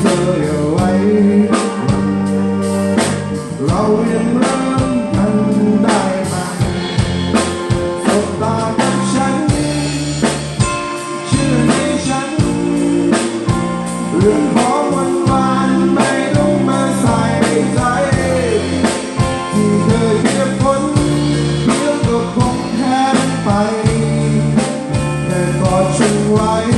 เธอเอาไวเรายังเริ่มทันได้ไหมตากับฉัน ชื่อให้ฉัน เรื่องของวันวานไม่ต้มาใส่ใจ ที่เธอเรียกคนเรื่องก็คงแทนไป แต่กอดฉัว้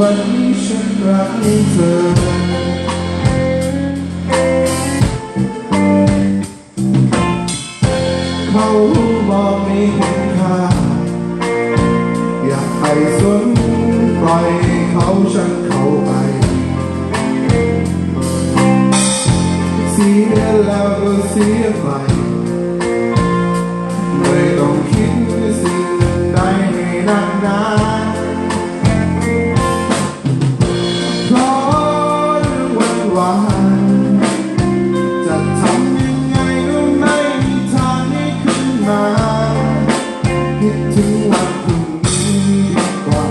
วันนี้ฉันรักเธอเขาบอกไม่เห็นค่าอยากไปสนปล่อยเขาฉันเข้าไปเสียแล้วก็เสียไป ถึงวันพรุ่งนี้ดีกว่า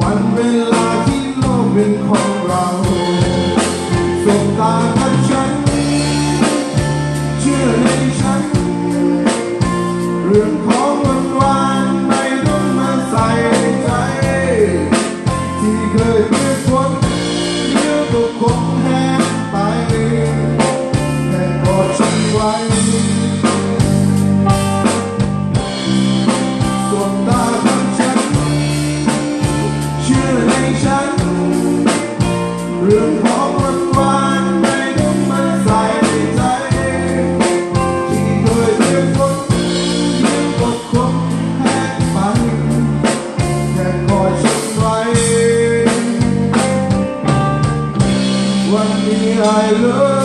วันเวลาที่โลกเป็นของเราสบตากับฉัน เชื่อในฉัน เรื่องของวันวานไม่ต้องมาใส่ใจ ที่เคยเพื่อคนเดี๋ยวก็คงแห้ง รื่องของวันวานไม่ต้องมาใส่ใจที่เคยเป็นคนเดียงก็คงแห้งไปแค่คอยฉันไว้ วันนี้ I love